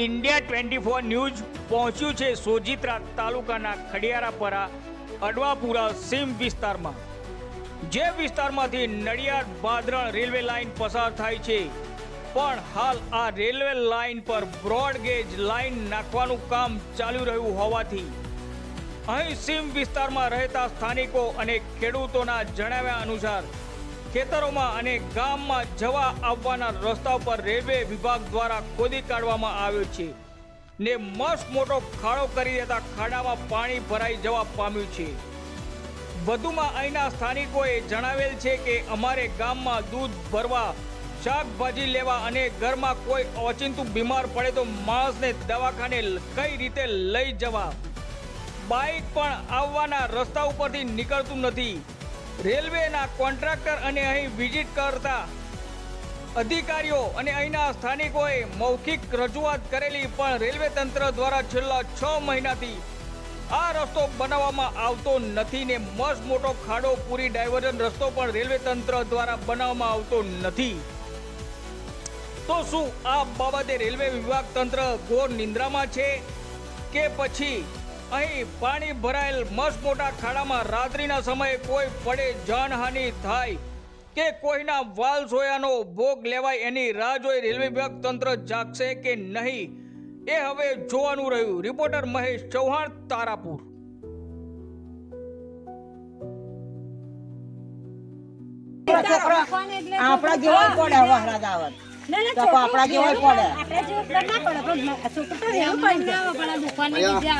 India twenty four news પહોંચ્યું છે સોજિત્રા તાલુકાના ખડિયારાપરા, અડવાપુરા, સીમ વિસ્તારમાં. જે વિસ્તારમાંથી નડિયાદ બાદરણ રેલવે લાઇન પસાર થાય છે. પણ હાલ આ રેલવે લાઇન પર બ્રોડગેજ લાઇન નાખવાનું કામ ચાલુ રહ્યું હોવાથી. અહીં સીમ વિસ્તારમાં રહેતા સ્થાનિકો અને ખેડૂતોના જણાવ્યા અનુસાર ખેતરોમાં અને ગામમાં જવા આવવાના રસ્તા પર રેલવે વિભાગ દ્વારા ખોદી કાઢવામાં આવ્યો છે ને મસ્ત મોટો ખાડો કરી દેતા ખાડામાં પાણી ભરાઈ જવા પામ્યું છે. વધુમાં અહીંના સ્થાનિકોએ જણાવેલ છે કે અમારે ગામમાં દૂધ ભરવા, શાકભાજી લેવા અને ઘરમાં કોઈ ઓચિંતું બીમાર પડે તો માણસને દવાખાને કઈ રીતે લઈ જવા? બાઇક પણ આવવાના રસ્તા ઉપરથી નીકળતું નથી. રેલવેના કોન્ટ્રાક્ટર અને અહીં વિઝિટ કરતા અધિકારીઓ અને અહીંના સ્થાનિકોએ મૌખિક રજૂઆત કરેલી, પણ રેલવે તંત્ર દ્વારા છેલ્લા છ મહિનાથી આ રસ્તો બનાવવામાં આવતો નથી ને મસ્ત મોટો ખાડો પૂરી ડાયવર્ઝન રસ્તો પણ રેલવે તંત્ર દ્વારા બનાવવામાં આવતો નથી. તો શું આ બાબતે રેલવે વિભાગ તંત્ર ઘોર નિંદ્રામાં છે કે પછી અહીં પાણી ભરાયેલ મસ્ત મોટા ખાડામાં રાત્રિના સમયે કોઈ પડે જાનહાનિ થાય કે કોઈના વાલ સોયાનો ભોગ લેવાય એની રાહ જોઈ રેલવે વિભાગ તંત્ર જાગશે કે નહીં એ હવે જોવાનું રહ્યું. રિપોર્ટર મહેશ ચૌહાણ, તારાપુર. છોકરા આપણા જેવા પડે હવે દાવત તો આપણા જેવા પડે. આપણે જેવું ના પડે. છોકરો તો રહેવું પડે